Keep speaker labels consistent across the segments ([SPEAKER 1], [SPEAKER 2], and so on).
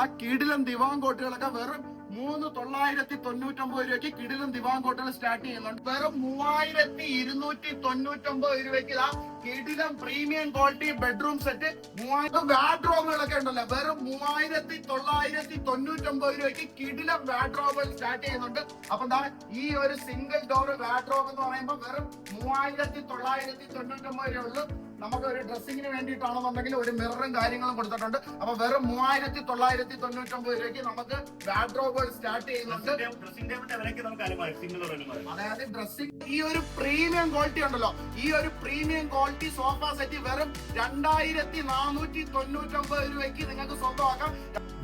[SPEAKER 1] ആ കിടിലം ദിവാൻ കോട്ടുകളൊക്കെ വെറും മൂന്ന് തൊള്ളായിരത്തി തൊണ്ണൂറ്റൊമ്പത് രൂപയ്ക്ക് കിടിലം ദിവാൻ കോട്ടുകൾ സ്റ്റാർട്ട് ചെയ്യുന്നുണ്ട്. വെറും മൂവായിരത്തി ഇരുന്നൂറ്റി തൊണ്ണൂറ്റൊമ്പത് രൂപയ്ക്ക് ആ കിടിലം പ്രീമിയം ക്വാളിറ്റി ബെഡ്റൂം സെറ്റ് മൂവായിരം വാഡ്രോബുകളൊക്കെ ഉണ്ടല്ലോ. വെറും മൂവായിരത്തി തൊള്ളായിരത്തി തൊണ്ണൂറ്റൊമ്പത് രൂപയ്ക്ക് കിടിലം വാഡ്രോബുകൾ സ്റ്റാർട്ട് ചെയ്യുന്നുണ്ട്. അപ്പൊ എന്താ ഈ ഒരു സിംഗിൾ ഡോർ വാഡ്രോബ് എന്ന് പറയുമ്പോൾ വെറും മൂവായിരത്തി തൊള്ളായിരത്തി തൊണ്ണൂറ്റൊമ്പത് രൂപ ഉള്ളൂ. നമുക്ക് ഒരു ഡ്രസ്സിങ്ങിന് വേണ്ടിയിട്ടാണെന്നുണ്ടെങ്കിൽ ഒരു മിററും കാര്യങ്ങളും കൊടുത്തിട്ടുണ്ട്. അപ്പൊ വെറും മൂവായിരത്തി തൊള്ളായിരത്തി തൊണ്ണൂറ്റൊമ്പത് രൂപയ്ക്ക് നമുക്ക് ബാഡ്രോബ് സ്റ്റാർട്ട് ചെയ്യുന്നുണ്ട് അതായത് ഡ്രസ്സിംഗ് ഈ ഒരു പ്രീമിയം ക്വാളിറ്റി ഉണ്ടല്ലോ. ഈ ഒരു പ്രീമിയം ക്വാളിറ്റി സോഫ സെറ്റ് വെറും രണ്ടായിരത്തി നാനൂറ്റി തൊണ്ണൂറ്റൊമ്പത് രൂപയ്ക്ക് നിങ്ങൾക്ക് സ്വന്തമാക്കാം.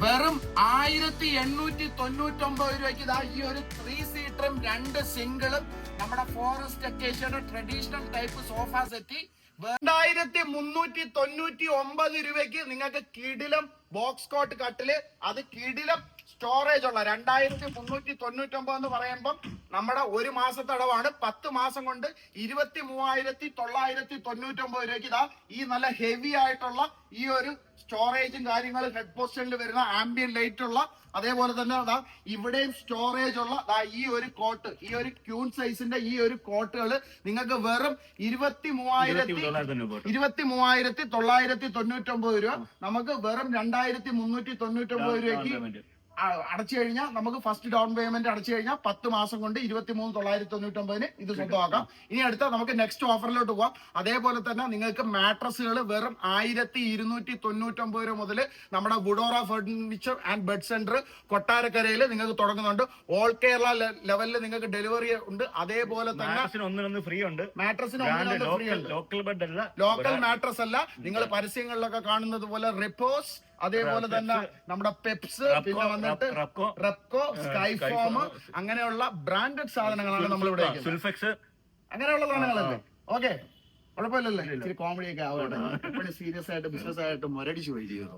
[SPEAKER 1] വെറും ആയിരത്തി എണ്ണൂറ്റി തൊണ്ണൂറ്റൊമ്പത് രൂപയ്ക്ക് ഇതാ ഈ ഒരു ത്രീ സീറ്ററും രണ്ട് സിംഗിളും നമ്മുടെ ഫോറസ്റ്റ് അക്കേഷ്യയുടെ ട്രഡീഷണൽ ടൈപ്പ് സോഫ സെറ്റ് രണ്ടായിരത്തി മുന്നൂറ്റി തൊണ്ണൂറ്റി ഒമ്പത് രൂപയ്ക്ക് നിങ്ങൾക്ക് കിടിലം ബോക്സ് കോട്ട് കട്ടിൽ അത് കിടിലം സ്റ്റോറേജ് ഉള്ള രണ്ടായിരത്തി മുന്നൂറ്റി തൊണ്ണൂറ്റി ഒമ്പത് എന്ന് പറയുമ്പം നമ്മുടെ ഒരു മാസത്തെ അടവാണ് പത്ത് മാസം കൊണ്ട് ഇരുപത്തി മൂവായിരത്തി തൊള്ളായിരത്തി തൊണ്ണൂറ്റി ഒമ്പത് രൂപയ്ക്ക് ഇതാ ഈ നല്ല ഹെവി ആയിട്ടുള്ള ഈ ഒരു സ്റ്റോറേജും കാര്യങ്ങളും ഹെഡ് പോസ്റ്റലിൽ വരുന്ന ആംബിയൻ ലൈറ്റ് ഉള്ള അതേപോലെ തന്നെ അതാ ഇവിടെയും സ്റ്റോറേജ് ഉള്ള അതാ ഈ ഒരു കോട്ട് ഈ ഒരു ക്യൂൺ സൈസിന്റെ ഈ ഒരു കോട്ടുകൾ നിങ്ങൾക്ക് വെറും ഇരുപത്തി മൂവായിരത്തി ഇരുപത്തി മൂവായിരത്തി തൊള്ളായിരത്തി തൊണ്ണൂറ്റി ഒമ്പത് രൂപ നമുക്ക് വെറും രണ്ടായിരത്തി മുന്നൂറ്റി തൊണ്ണൂറ്റി ഒമ്പത് രൂപയ്ക്ക് അടച്ചു കഴിഞ്ഞാൽ നമുക്ക് ഫസ്റ്റ് ഡൗൺ പേയ്മെന്റ് അടച്ചു കഴിഞ്ഞാൽ പത്ത് മാസം കൊണ്ട് ഇരുപത്തി മൂന്ന് തൊള്ളായിരത്തി തൊണ്ണൂറ്റി ഒമ്പതിന് ഇത് സ്വന്തമാക്കാം. ഇനി അടുത്ത നമുക്ക് നെക്സ്റ്റ് ഓഫറിലോട്ട് പോവാം. അതേപോലെ തന്നെ നിങ്ങൾക്ക് മാട്രസുകൾ വെറും ആയിരത്തി ഇരുന്നൂറ്റി തൊണ്ണൂറ്റി ഒമ്പത് രൂപ മുതൽ നമ്മുടെ Woodora furniture and bed centre കൊട്ടാരക്കരയിൽ നിങ്ങൾക്ക് തുടങ്ങുന്നുണ്ട്. ഓൾ കേരള ലെവലിൽ നിങ്ങൾക്ക് ഡെലിവറി ഉണ്ട്. അതേപോലെ തന്നെ
[SPEAKER 2] ഫ്രീ ഉണ്ട്.
[SPEAKER 1] മാട്രസിന്
[SPEAKER 2] ലോക്കൽ ബെഡ് അല്ല.
[SPEAKER 1] ലോക്കൽ മാട്രസ് അല്ല. നിങ്ങൾ പരസ്യങ്ങളിലൊക്കെ കാണുന്നത് പോലെ റിപ്പോസ് അതേപോലെ തന്നെ നമ്മുടെ പെപ്സ് പിന്നെ വന്നിട്ട് റെപ്കോ സ്കൈഫോം അങ്ങനെയുള്ള ബ്രാൻഡഡ് സാധനങ്ങളാണ് നമ്മൾ ഇവിടെ അങ്ങനെയുള്ള സാധനങ്ങളല്ലേ? ഓക്കെ കുഴപ്പമില്ലല്ലേ? ഇച്ചിരി കോമഡി ഒക്കെ ആവട്ടെ. സീരിയസ് ആയിട്ട് ബിസിനസ് ആയിട്ട് മുരടിച്ചു പോയി ചെയ്തു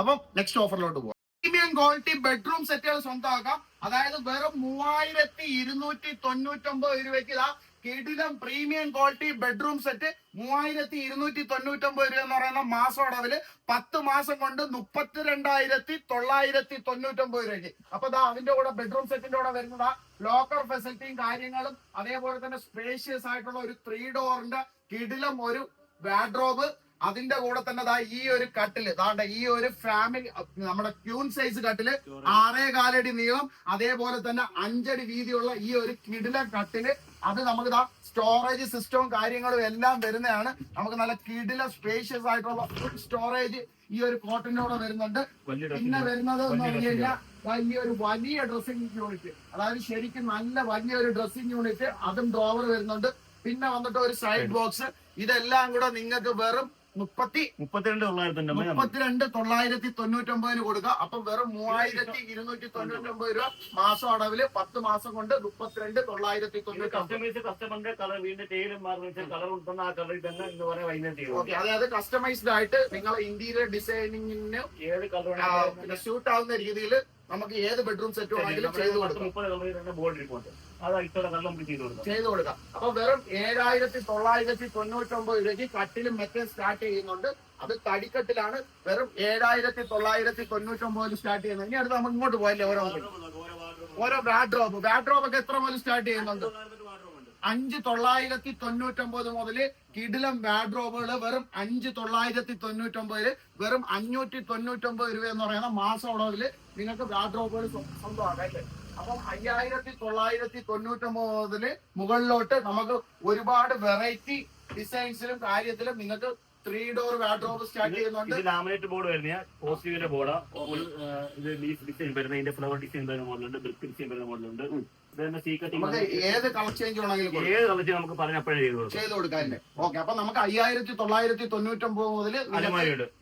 [SPEAKER 1] അപ്പം നെക്സ്റ്റ് ഓഫറിലോട്ട് പോകാം പ്രീമിയം ക്വാളിറ്റി ബെഡ്റൂം സെറ്റുകൾ സ്വന്തമാക്കാം. അതായത് വെറും മൂവായിരത്തി ഇരുന്നൂറ്റി തൊണ്ണൂറ്റൊമ്പത് രൂപയ്ക്ക് ഇതാ കിടിലം പ്രീമിയം ക്വാളിറ്റി ബെഡ്റൂം സെറ്റ് മൂവായിരത്തി ഇരുന്നൂറ്റി തൊണ്ണൂറ്റൊമ്പത് രൂപ എന്ന് പറയുന്ന മാസം അടവിൽ പത്ത് മാസം കൊണ്ട് മുപ്പത്തി രണ്ടായിരത്തി തൊള്ളായിരത്തി തൊണ്ണൂറ്റൊമ്പത് രൂപയ്ക്ക്. അപ്പൊ ദാ അതിന്റെ കൂടെ ബെഡ്റൂം സെറ്റിന്റെ കൂടെ വരുന്നതാ ലോക്കർ ഫെസിലിറ്റിയും കാര്യങ്ങളും അതേപോലെ തന്നെ സ്പേഷ്യസ് ആയിട്ടുള്ള ഒരു ത്രീ ഡോറിന്റെ കിടിലം ഒരു വാഡ്രോബ് അതിന്റെ കൂടെ തന്നെ ദാ ഈ ഒരു കട്ടിൽ ദാണ്ട ഈ ഒരു ഫാമിലി നമ്മുടെ ക്യൂൺ സൈസ് കട്ടിൽ ആറേ കാലടി നീളം അതേപോലെ തന്നെ അഞ്ചടി വീതിയുള്ള ഈ ഒരു കിടില കട്ടിൽ അത് നമുക്ക് ഇതാ സ്റ്റോറേജ് സിസ്റ്റവും കാര്യങ്ങളും എല്ലാം വരുന്നതാണ്. നമുക്ക് നല്ല കിടില സ്പേഷ്യസ് ആയിട്ടുള്ള ഫുൾ സ്റ്റോറേജ് ഈ ഒരു കോട്ടനോടെ വരുന്നുണ്ട്. പിന്നെ വരുന്നത് എന്ന് പറഞ്ഞു കഴിഞ്ഞാൽ വലിയൊരു വലിയ ഡ്രസ്സിംഗ് യൂണിറ്റ് അതായത് ശരിക്കും നല്ല വലിയൊരു ഡ്രസ്സിംഗ് യൂണിറ്റ് അതും ഡ്രോവർ വരുന്നുണ്ട്. പിന്നെ വന്നിട്ട് ഒരു സൈഡ് ബോക്സ് ഇതെല്ലാം കൂടെ നിങ്ങൾക്ക് വെറും മുപ്പത്തി
[SPEAKER 2] മുപ്പത്തിരണ്ട് തൊള്ളായിരത്തി
[SPEAKER 1] മുപ്പത്തിരണ്ട് തൊള്ളായിരത്തി തൊണ്ണൂറ്റി ഒമ്പതിന് കൊടുക്കുക. അപ്പൊ വെറും മൂവായിരത്തി ഇരുന്നൂറ്റി തൊണ്ണൂറ്റി ഒമ്പത് രൂപ മാസം അടവിൽ പത്ത് മാസം കൊണ്ട് മുപ്പത്തിരണ്ട് തൊള്ളായിരത്തി തൊണ്ണൂറ്റി
[SPEAKER 2] കസ്റ്റമറിന്റെ കളർ വീണ്ടും തേയിലും മാറുന്ന കളർ ഉണ്ടെന്ന് ആ കളറിൽ തന്നെ ഇന്ന് പറയാൻ വൈകുന്നേരം ചെയ്യും.
[SPEAKER 1] ഓക്കെ അതായത് കസ്റ്റമൈസ്ഡ് ആയിട്ട് നിങ്ങൾ ഇന്റീരിയർ ഡിസൈനിങ്ങിന്
[SPEAKER 2] ഏത് കളർ
[SPEAKER 1] പിന്നെ സ്യൂട്ട് ആവുന്ന രീതിയിൽ നമുക്ക് ഏത് ബെഡ്റൂം സെറ്റ് ആണെങ്കിലും ചെയ്ത് കൊടുക്കും.
[SPEAKER 2] മുപ്പത് കളറിൽ തന്നെ ബോർഡ് ഇരിപ്പുണ്ട് ചെയ്ത് കൊടുക്കാം.
[SPEAKER 1] അപ്പൊ വെറും ഏഴായിരത്തി തൊള്ളായിരത്തി തൊണ്ണൂറ്റി ഒമ്പത് രൂപയ്ക്ക് കട്ടിലും മെറ്റൽ സ്റ്റാർട്ട് ചെയ്യുന്നുണ്ട്. അത് തടിക്കട്ടിലാണ്. വെറും ഏഴായിരത്തി തൊള്ളായിരത്തി തൊണ്ണൂറ്റി ഒമ്പതിൽ സ്റ്റാർട്ട് ചെയ്യുന്നത്. ഇനി അടുത്ത് നമ്മൾ ഇങ്ങോട്ട് പോയല്ലേ ഓരോ ഓരോ വാഡ്രോബ് വാഡ്രോബ് ഒക്കെ എത്ര മുതൽ സ്റ്റാർട്ട് ചെയ്യുന്നുണ്ട്? അഞ്ച് തൊള്ളായിരത്തി തൊണ്ണൂറ്റൊമ്പത് മുതൽ കിടിലം വാഡ്രോബുകൾ വെറും അഞ്ച് തൊള്ളായിരത്തി തൊണ്ണൂറ്റൊമ്പതിൽ വെറും അഞ്ഞൂറ്റി തൊണ്ണൂറ്റൊമ്പത് രൂപ എന്ന് പറയുന്ന മാസം ഉള്ളതിൽ നിങ്ങൾക്ക് വാഡ്രോബുകൾ സ്വന്തമാക്കാം അല്ലേ? അപ്പം അയ്യായിരത്തി തൊള്ളായിരത്തി തൊണ്ണൂറ്റൊമ്പത് മുതൽ മുകളിലോട്ട് നമുക്ക് ഒരുപാട് വെറൈറ്റി ഡിസൈൻസിലും കാര്യത്തിലും നിങ്ങൾക്ക് ത്രീ ഡോർ വാഡ്രോബ് സ്റ്റാർട്ട് ചെയ്യുന്നുണ്ട്.
[SPEAKER 2] ഇത് ലാമിനേറ്റ് ബോർഡ് വരുന്ന പോസിറ്റീവിന്റെ ബോർഡാ ഇത് ലീഫ് ഡിസൈൻ വരുന്ന ഇതിന്റെ ഫ്ലവർ ഡിസൈൻ വരുന്ന മോഡലുണ്ട് ബ്രിക്ക് ഡിസൈൻ വരുന്ന മോഡലുണ്ട്
[SPEAKER 1] നമുക്ക് ഏത് കളർ ചേഞ്ച് വേണമെങ്കിലും
[SPEAKER 2] ഏത് കളർ നമുക്ക് പറഞ്ഞപ്പോഴേ ചെയ്ത് കൊടുക്കാം.
[SPEAKER 1] അല്ലേ ഓക്കെ അപ്പൊ നമുക്ക് അയ്യായിരത്തി തൊള്ളായിരത്തി തൊണ്ണൂറ്റൊമ്പത് മുതൽ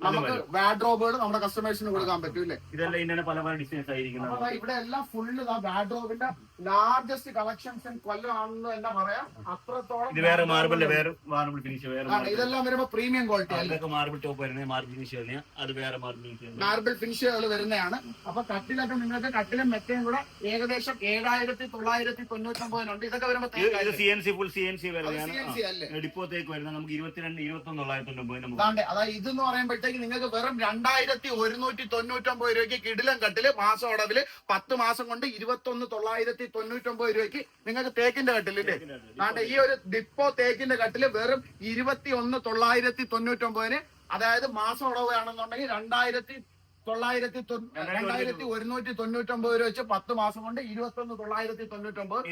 [SPEAKER 1] നമുക്ക് വാഡ്രോബുകൾ നമ്മുടെ കസ്റ്റമേഴ്സിന് കൊടുക്കാൻ പറ്റൂലേ
[SPEAKER 2] ഇതെല്ലാം ഇതിന്റെ പല പല ഡിസൈൻസ് ആയിരിക്കും.
[SPEAKER 1] അപ്പൊ ഇവിടെ എല്ലാം ഫുള്ള് വാഡ്രോബിന്റെ ലാർജസ്റ്റ് കളക്ഷൻസ് കൊല്ലമാണെന്ന് തന്നെ പറയാം. അത്രത്തോളം
[SPEAKER 2] ഇത് വേറെ മാർബിളിന്റെ വേറെ മാർബിൾ ഫിനിഷ് വേറെ.
[SPEAKER 1] ഇതെല്ലാം വരുമ്പോ പ്രീമിയം ക്വാളിറ്റി
[SPEAKER 2] അതൊക്കെ മാർബിൾ ടോപ്പ് വരുന്നത് മാർബിൾ ഫിനിഷ് അത് വേറെ മാർബിൾ
[SPEAKER 1] മാർബിൾ ഫിനിഷുകൾ വരുന്നതാണ്. അപ്പൊ കട്ടിലൊക്കെ നിങ്ങൾക്ക് കട്ടിലും മെറ്റയും കൂടെ ഏകദേശം ഏഴായിരത്തി തൊള്ളായിരത്തി തൊണ്ണൂറ്റൊമ്പതിനുണ്ട് ഇതൊക്കെ വരുമ്പോ
[SPEAKER 2] ഇത് ഇത്
[SPEAKER 1] തേക്കായി.
[SPEAKER 2] C N C full C N C
[SPEAKER 1] CNC അല്ലേ.
[SPEAKER 2] ഡിപ്പോത്തേക്ക് വരുന്ന നമുക്ക് ഇരുപത്തിരണ്ട് ഇരുപത്തി ഒന്ന് തൊള്ളായിരത്തി
[SPEAKER 1] അതാണ്ട് അതായത് ഇതെന്ന് പറയുമ്പോഴത്തേക്ക് നിങ്ങൾക്ക് വെറും രണ്ടായിരത്തി ഒരുന്നൂറ്റി തൊണ്ണൂറ്റൊമ്പത് രൂപയ്ക്ക് കിടിലം കട്ടിൽ മാസം അടവിൽ പത്ത് മാസം കൊണ്ട് ഇരുപത്തൊന്ന് തൊള്ളായിരത്തി തൊണ്ണൂറ്റൊമ്പത് രൂപയ്ക്ക് നിങ്ങൾക്ക് തേക്കിന്റെ കട്ടിലില്ലേ അതാണ്ട് ഈ ഒരു ഡിപ്പോ തേക്കിന്റെ കട്ടിൽ വെറും ഇരുപത്തി ഒന്ന് തൊള്ളായിരത്തി തൊണ്ണൂറ്റൊമ്പതിന് അതായത് മാസം അടവാണെന്നുണ്ടെങ്കിൽ രണ്ടായിരത്തി തൊള്ളായിരത്തി രണ്ടായിരത്തി ഒരുന്നൂറ്റി തൊണ്ണൂറ്റൊമ്പത് രൂപ വെച്ച് പത്ത് മാസം കൊണ്ട് ഇരുപത്തി ഒന്ന് തൊള്ളായിരത്തി തൊണ്ണൂറ്റൊമ്പത്.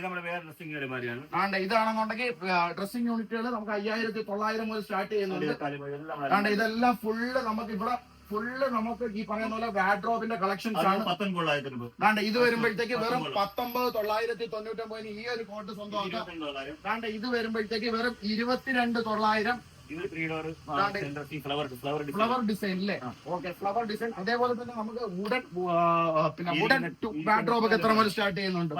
[SPEAKER 1] ആണ്ട് ഇതാണെന്നുണ്ടെങ്കിൽ ഡ്രസ്സിംഗ് യൂണിറ്റുകൾ നമുക്ക് അയ്യായിരത്തി തൊള്ളായിരം മുതൽ സ്റ്റാർട്ട് ചെയ്യുന്നുണ്ട്. ഇതെല്ലാം ഫുള്ള് നമുക്ക് ഇവിടെ ഫുള്ള് നമുക്ക് ഈ പറയുന്ന പോലെ വാഡ്രോബിന്റെ കളക്ഷൻസ് ആണ്.
[SPEAKER 2] രൂപ
[SPEAKER 1] ഇത് വരുമ്പോഴത്തേക്ക് വെറും പത്തൊമ്പത് തൊള്ളായിരത്തി തൊണ്ണൂറ്റൊമ്പതിന് ഈ ഒരു കോട്ട് സ്വന്തമാക്കാം.
[SPEAKER 2] തൊള്ളായിരം.
[SPEAKER 1] ഇത് വരുമ്പോഴത്തേക്ക് വെറും ഇരുപത്തിരണ്ട് തൊള്ളായിരം
[SPEAKER 2] ഇത് three door flower flower design
[SPEAKER 1] flower design അല്ലേ ഓക്കെ ഫ്ലവർ ഡിസൈൻ അതേപോലെ തന്നെ നമുക്ക് വുഡൻ പിന്നെ വുഡൻ വാർഡ്രോബ് ഒക്കെ എത്ര മുതൽ സ്റ്റാർട്ട് ചെയ്യുന്നുണ്ട്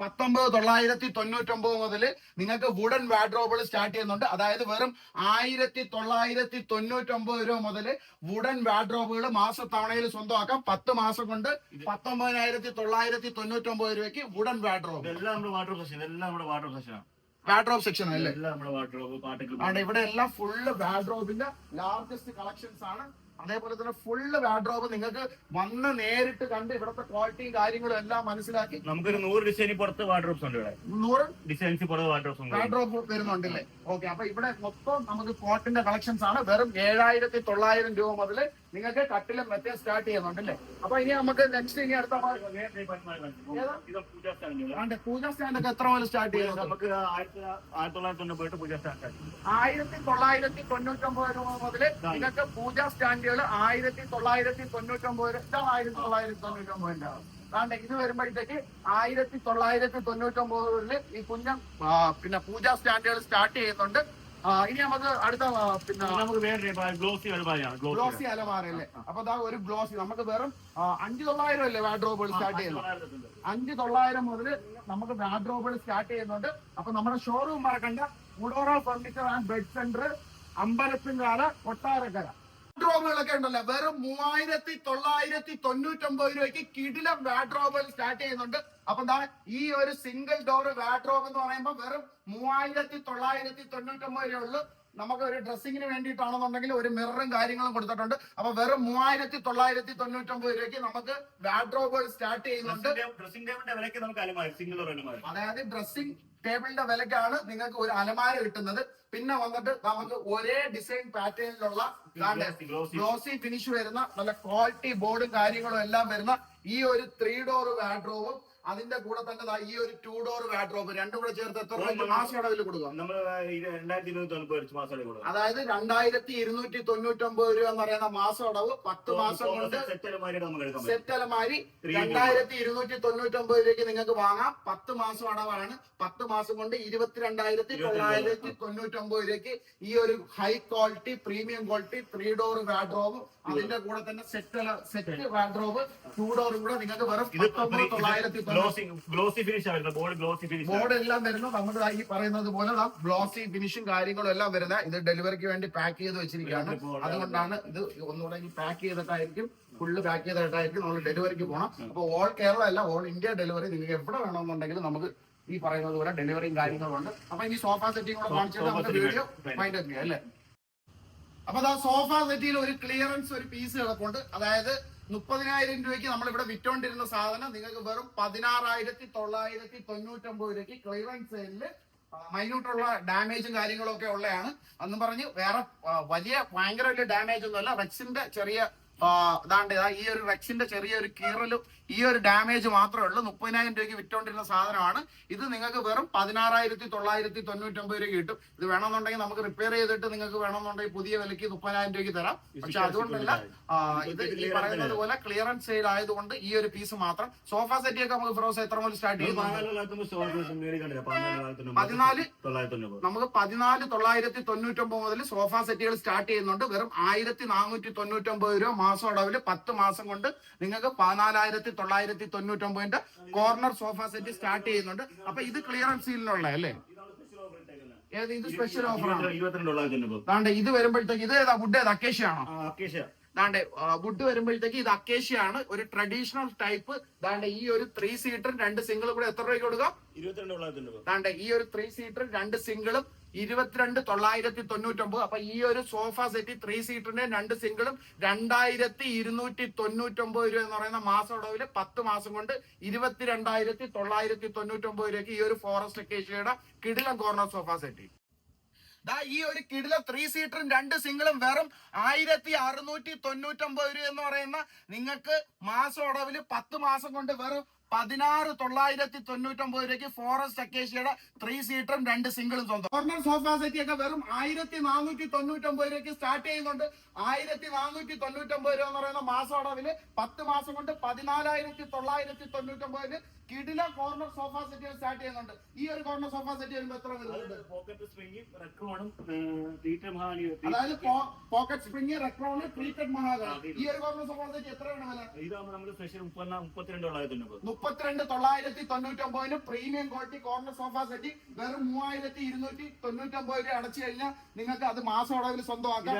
[SPEAKER 1] പത്തൊമ്പത് തൊള്ളായിരത്തി തൊണ്ണൂറ്റൊമ്പത് മുതൽ നിങ്ങൾക്ക് വുഡൻ വാഡ്രോബുകൾ സ്റ്റാർട്ട് ചെയ്യുന്നുണ്ട്. അതായത് വെറും ആയിരത്തി തൊള്ളായിരത്തി തൊണ്ണൂറ്റൊമ്പത് രൂപ മുതൽ വുഡൻ വാഡ്രോബുകൾ മാസത്തവണയിൽ സ്വന്തമാക്കാം. പത്ത് മാസം കൊണ്ട് പത്തൊമ്പതിനായിരത്തി തൊള്ളായിരത്തി തൊണ്ണൂറ്റൊമ്പത് രൂപയ്ക്ക് വുഡൻ വാഡ്രോബ്
[SPEAKER 2] എല്ലാം നമ്മുടെ വാട്ടർ സെഷൻ എല്ലാം നമ്മുടെ വാട്ടർ സെഷനാണ്
[SPEAKER 1] വാഡ്രോബ് സെക്ഷൻ അല്ലേ? ആണ് ഇവിടെ എല്ലാം ഫുള്ള് വാഡ്രോബിന്റെ ലാർജസ്റ്റ് കളക്ഷൻസ് ആണ്. അതേപോലെ തന്നെ ഫുള്ള് വാഡ്രോബ് നിങ്ങൾക്ക് വന്ന് നേരിട്ട് കണ്ട് ഇവിടുത്തെ ക്വാളിറ്റിയും കാര്യങ്ങളും എല്ലാം മനസ്സിലാക്കി.
[SPEAKER 2] നമുക്കൊരു നൂറ് ഡിസൈനിൽ പുറത്ത് വാഡ്രോബ്സ് ഉണ്ട് ഇവിടെ.
[SPEAKER 1] നൂറ്?
[SPEAKER 2] ഡിസൈൻസ് പുറത്ത് ഉണ്ട്
[SPEAKER 1] വാഡ്രോബ് വരുന്നുണ്ടല്ലേ ഓക്കെ അപ്പൊ ഇവിടെ മൊത്തം നമുക്ക് കോട്ടിന്റെ കളക്ഷൻസ് ആണ്. വെറും ഏഴായിരത്തി തൊള്ളായിരം രൂപ മുതൽ നിങ്ങൾക്ക് കട്ടിലും മെത്തേ സ്റ്റാർട്ട് ചെയ്യുന്നുണ്ടല്ലേ? അപ്പൊ ഇനി നമുക്ക് നെക്സ്റ്റ് ഇനി അടുത്ത
[SPEAKER 2] പൂജ സ്റ്റാൻഡുകൾ
[SPEAKER 1] ആണ്ടെ, പൂജ സ്റ്റാൻഡ് ഒക്കെ എത്ര പോലെ സ്റ്റാർട്ട് ചെയ്യുന്നത്
[SPEAKER 2] നമുക്ക് ആയിരത്തി തൊള്ളായിരത്തി തൊണ്ണൂറ് പോയിട്ട് പൂജ സ്റ്റാൻഡ്
[SPEAKER 1] ആയിരത്തി തൊള്ളായിരത്തി തൊണ്ണൂറ്റൊമ്പത് രൂപ മുതൽ നിങ്ങൾക്ക് പൂജ സ്റ്റാൻഡുകൾ ആയിരത്തി തൊള്ളായിരത്തി തൊണ്ണൂറ്റൊമ്പത് രൂപ ആയിരത്തി തൊള്ളായിരത്തി തൊണ്ണൂറ്റൊമ്പതിന്റെ അതാണ്ട് ഇത് വരുമ്പോഴത്തേക്ക് ആയിരത്തി തൊള്ളായിരത്തി തൊണ്ണൂറ്റൊമ്പതിൽ ഈ കുഞ്ഞം പിന്നെ പൂജാ സ്റ്റാൻഡുകൾ സ്റ്റാർട്ട് ചെയ്യുന്നുണ്ട്. ഇനി നമുക്ക് അടുത്ത പിന്നെ
[SPEAKER 2] നമുക്ക് വേറെ ഗ്ലോസി ഒരുപാടാണ്
[SPEAKER 1] ഗ്ലോസി
[SPEAKER 2] ഗ്ലോസി
[SPEAKER 1] അലമാരല്ലേ അപ്പൊ അതാ ഒരു ഗ്ലോസി. നമുക്ക് വെറും അഞ്ച് തൊള്ളായിരം അല്ലേ വാഡ്രോബുകൾ സ്റ്റാർട്ട് ചെയ്യുന്നത്? അഞ്ച് തൊള്ളായിരം മുതൽ നമുക്ക് വാഡ്രോബുകൾ സ്റ്റാർട്ട് ചെയ്യുന്നുണ്ട്. അപ്പൊ നമ്മുടെ ഷോറൂം മറക്കണ്ട. Woodora furniture and bed centre Ambalathinkala Kottarakkara. വാഡ്രോബുകളൊക്കെ ഉണ്ടല്ലോ. വെറും മൂവായിരത്തി തൊള്ളായിരത്തി തൊണ്ണൂറ്റൊമ്പത് രൂപയ്ക്ക് കിടിലം വാഡ്രോബുകൾ സ്റ്റാർട്ട് ചെയ്യുന്നുണ്ട്. അപ്പൊ എന്താ ഈ ഒരു സിംഗിൾ ഡോർ വാഡ്രോബ് എന്ന് പറയുമ്പോൾ വെറും മൂവായിരത്തി തൊള്ളായിരത്തി തൊണ്ണൂറ്റൊമ്പത് രൂപ ഉള്ളു. നമുക്ക് ഒരു ഡ്രസ്സിങ്ങിന് വേണ്ടിയിട്ടാണെന്നുണ്ടെങ്കിൽ ഒരു മിററും കാര്യങ്ങളും കൊടുത്തിട്ടുണ്ട്. അപ്പൊ വെറും മൂവായിരത്തി തൊള്ളായിരത്തി തൊണ്ണൂറ്റൊമ്പത് രൂപയ്ക്ക് നമുക്ക് വാഡ്രോബുകൾ സ്റ്റാർട്ട് ചെയ്യുന്നുണ്ട്.
[SPEAKER 2] ഡ്രസ്സിംഗ് ടേബിളിന്റെ വിലയ്ക്ക് നമുക്ക് അലമാരി സിംഗിൾ
[SPEAKER 1] അതായത് ഡ്രസ്സിംഗ് ടേബിളിന്റെ വിലക്കാണ് നിങ്ങൾക്ക് ഒരു അലമാര കിട്ടുന്നത്. പിന്നെ വന്നിട്ട് നമുക്ക് ഒരേ ഡിസൈൻ പാറ്റേണിലുള്ള
[SPEAKER 2] ഗ്ലോസി
[SPEAKER 1] ഫിനിഷ് വരുന്ന നല്ല ക്വാളിറ്റി ബോർഡും കാര്യങ്ങളും എല്ലാം വരുന്ന ഈ ഒരു ത്രീ ഡോർ വാഡ്രോബും അതിന്റെ കൂടെ തന്നെ ഈ ഒരു ടു ഡോർ വാഡ്രോബ് രണ്ടും കൂടെ ചേർത്ത് എത്ര മാസം അടവിൽ കൊടുക്കാം
[SPEAKER 2] നമ്മൾ
[SPEAKER 1] അതായത് രണ്ടായിരത്തി ഇരുന്നൂറ്റി തൊണ്ണൂറ്റി ഒമ്പത് രൂപ എന്ന് പറയുന്ന മാസം അടവ് പത്ത് മാസം കൊണ്ട്
[SPEAKER 2] സെറ്റ്
[SPEAKER 1] അലമാരി രണ്ടായിരത്തി ഇരുന്നൂറ്റി തൊണ്ണൂറ്റി ഒമ്പത് രൂപയ്ക്ക് നിങ്ങൾക്ക് വാങ്ങാം. പത്ത് മാസം അടവാണ്. പത്ത് മാസം കൊണ്ട് ഇരുപത്തിരണ്ടായിരത്തി തൊള്ളായിരത്തി തൊണ്ണൂറ്റി ഒമ്പത് രൂപയ്ക്ക് ഈ ഒരു high quality premium quality three door wardrobe അതിന്റെ കൂടെ തന്നെ സെറ്റ് സെറ്റ് വാഡ്രോബ് ടു ഡോറും കൂടെ നിങ്ങൾക്ക് വെറും തൊള്ളായിരത്തി
[SPEAKER 2] glossy glossy finish board glossy finish
[SPEAKER 1] board എല്ലാം വരുന്നു നമ്മുടെ ഈ പറയുന്നത് പോലെ ഗ്ലോസി ഫിനിഷും കാര്യങ്ങളും എല്ലാം വരുന്ന ഇത് ഡെലിവറിക്ക് വേണ്ടി പാക്ക് ചെയ്ത് വെച്ചിരിക്കുകയാണ്. അതുകൊണ്ടാണ് ഇത് ഒന്നുകൂടെ ഈ പാക്ക് ചെയ്തിട്ടായിരിക്കും ഫുള്ള് പാക്ക് ചെയ്തിട്ടായിരിക്കും നമ്മൾ ഡെലിവറിക്ക് പോകണം. അപ്പൊ ഓൾ കേരള അല്ല ഓൾ ഇന്ത്യ ഡെലിവറി നിങ്ങൾക്ക് എവിടെ വേണമെന്നുണ്ടെങ്കിൽ നമുക്ക് ഈ പറയുന്നത് പോലെ ഡെലിവറിയും കാര്യങ്ങളും ഉണ്ട്. അപ്പൊ ഇനി സോഫ സെറ്റിംഗ് കൂടെ കാണിച്ചിട്ട് നമുക്ക് വീഡിയോ ഫൈൻഡ് അല്ലേ? അപ്പൊ ആ സോഫ സെറ്റിയിൽ ഒരു ക്ലിയറൻസ് ഒരു പീസ് കിടപ്പുണ്ട്. അതായത് മുപ്പതിനായിരം രൂപയ്ക്ക് നമ്മൾ ഇവിടെ വിറ്റോണ്ടിരുന്ന സാധനം നിങ്ങൾക്ക് വെറും പതിനാറായിരത്തി തൊള്ളായിരത്തി തൊണ്ണൂറ്റൊമ്പത് രൂപയ്ക്ക് ക്ലിയറൻസ് സെയിലിൽ മൈന്യൂട്ടുള്ള ഡാമേജും കാര്യങ്ങളൊക്കെ ഉള്ളതാണ്. അന്ന് പറഞ്ഞ് വേറെ വലിയ ഭയങ്കര വലിയ ഡാമേജ് ഒന്നുമല്ല. റെക്സിന്റെ ചെറിയ ഇതാണ്ട് ഇതാ ഈ ഒരു റെക്സിന്റെ ചെറിയൊരു കീറലും ഈ ഒരു ഡാമേജ് മാത്രമേ ഉള്ളൂ. മുപ്പതിനായിരം രൂപയ്ക്ക് വിറ്റോണ്ടിരുന്ന സാധനമാണ്. ഇത് നിങ്ങൾക്ക് വെറും പതിനാറായിരത്തി തൊള്ളായിരത്തി തൊണ്ണൂറ്റൊമ്പത് രൂപ കിട്ടും. ഇത് വേണമെന്നുണ്ടെങ്കിൽ നമുക്ക് റിപ്പയർ ചെയ്തിട്ട് നിങ്ങൾക്ക് വേണമെന്നുണ്ടെങ്കിൽ പുതിയ വിലയ്ക്ക് മുപ്പതിനായിരം രൂപയ്ക്ക് തരാം. പക്ഷെ അതുകൊണ്ടല്ല ആ, ഇത് ഈ പറയുന്നത് പോലെ ക്ലിയറൻസ് സെയിൽ ആയതുകൊണ്ട് ഈ ഒരു പീസ് മാത്രം. സോഫ സെറ്റ് ഒക്കെ നമുക്ക് ഫിറോസ് എത്ര മുതൽ സ്റ്റാർട്ട് ചെയ്യും പതിനാല് നമുക്ക് പതിനാല് തൊള്ളായിരത്തി തൊണ്ണൂറ്റൊമ്പത് മുതൽ സോഫ സെറ്റുകൾ സ്റ്റാർട്ട് ചെയ്യുന്നുണ്ട്. വെറും ആയിരത്തി നാനൂറ്റി തൊണ്ണൂറ്റൊമ്പത് രൂപ മാസം അടവിൽ പത്ത് മാസം കൊണ്ട് നിങ്ങൾക്ക് പതിനാലായിരത്തി തൊള്ളായിരത്തി തൊണ്ണൂറ്റൊമ്പതിന്റെ കോർണർ സോഫ സെറ്റ് സ്റ്റാർട്ട് ചെയ്യുന്നുണ്ട്. അപ്പൊ ഇത് ക്ലിയറൻസ് സീലിനുള്ള അല്ലേ? ഏത് ഇത് സ്പെഷ്യൽ ഓഫറാണ് ആണ്. ഇത് വരുമ്പോഴത്തേക്ക് ഇത് ഏതാ? വുഡ് ഏത്? അക്കേഷ്യ ആണോ?
[SPEAKER 2] അക്കേഷ്യ
[SPEAKER 1] ദാണ്ടെ വുഡ് വരുമ്പോഴത്തേക്ക് ഇത് അക്കേഷ്യാണ് ഒരു ട്രഡീഷണൽ ടൈപ്പ് ദാണ്ടെ ഈ ഒരു ത്രീ സീറ്ററും രണ്ട് സിംഗിളും കൂടെ എത്ര രൂപയ്ക്ക് കൊടുക്കാം? ദാണ്ടെ ഈ ഒരു ത്രീ സീറ്ററും രണ്ട് സിംഗിളും ഇരുപത്തിരണ്ട് തൊള്ളായിരത്തി തൊണ്ണൂറ്റൊമ്പത് അപ്പൊ ഈ ഒരു സോഫ സെറ്റ് ത്രീ സീറ്ററിന്റെ രണ്ട് സിംഗിളും രണ്ടായിരത്തി ഇരുന്നൂറ്റി തൊണ്ണൂറ്റൊമ്പത് രൂപ എന്ന് പറയുന്ന മാസം അടവിൽ പത്ത് മാസം കൊണ്ട് ഇരുപത്തിരണ്ടായിരത്തി തൊള്ളായിരത്തി തൊണ്ണൂറ്റൊമ്പത് രൂപയ്ക്ക് ഈ ഒരു ഫോറസ്റ്റ് കേഷ്യയുടെ കിടിലം കോർണർ സോഫ സെറ്റ് ഈ ഒരു കിടില ത്രീ സീറ്ററും രണ്ട് സിംഗിളും വെറും ആയിരത്തി അറുന്നൂറ്റി തൊണ്ണൂറ്റൊമ്പത് രൂപ എന്ന് പറയുന്ന നിങ്ങൾക്ക് മാസം അടവിൽ പത്ത് മാസം കൊണ്ട് വെറും പതിനാറ് തൊള്ളായിരത്തി തൊണ്ണൂറ്റൊമ്പത് രൂപയ്ക്ക് ഫോറസ്റ്റ് അക്കേഷ്യയുടെ ത്രീ സീറ്ററും രണ്ട് സിംഗിളും സ്വന്തം. കോർണർ സോഫ സെറ്റി ഒക്കെ വെറും ആയിരത്തി നാനൂറ്റി തൊണ്ണൂറ്റൊമ്പത് രൂപയ്ക്ക് സ്റ്റാർട്ട് ചെയ്യുന്നുണ്ട്. ആയിരത്തി നാനൂറ്റി തൊണ്ണൂറ്റൊമ്പത് രൂപ എന്ന് പറയുന്ന മാസം അടവിൽ പത്ത് മാസം കൊണ്ട് പതിനാലായിരത്തി തൊള്ളായിരത്തി തൊണ്ണൂറ്റൊമ്പതിൽ കിടില കോർണർ സോഫ സെറ്റ് സ്റ്റാർട്ട് ചെയ്യുന്നുണ്ട്. ഈ ഒരു കോർണർ സോഫ സെറ്റ് വരുമ്പോ എത്ര വരുന്നുണ്ട് അതായത് pocket spring Recron treated mahogany ഈ ഒരു കോർണർ സോഫ സെറ്റ് എത്രയാണ് വില?
[SPEAKER 2] ഇതാകുമ്പോൾ നമ്മൾ സ്പെഷ്യൽ മുപ്പത്തി മുപ്പത്തിരണ്ട് തൊള്ളായിരത്തി
[SPEAKER 1] മുപ്പത്തിരണ്ട് തൊള്ളായിരത്തി തൊണ്ണൂറ്റി ഒമ്പതിന് premium quality corner sofa set വെറും മൂവായിരത്തി ഇരുന്നൂറ്റി തൊണ്ണൂറ്റി ഒമ്പത് രൂപ അടച്ചു കഴിഞ്ഞാൽ നിങ്ങൾക്ക് അത് മാസം അടവിൽ സ്വന്തമാക്കാം.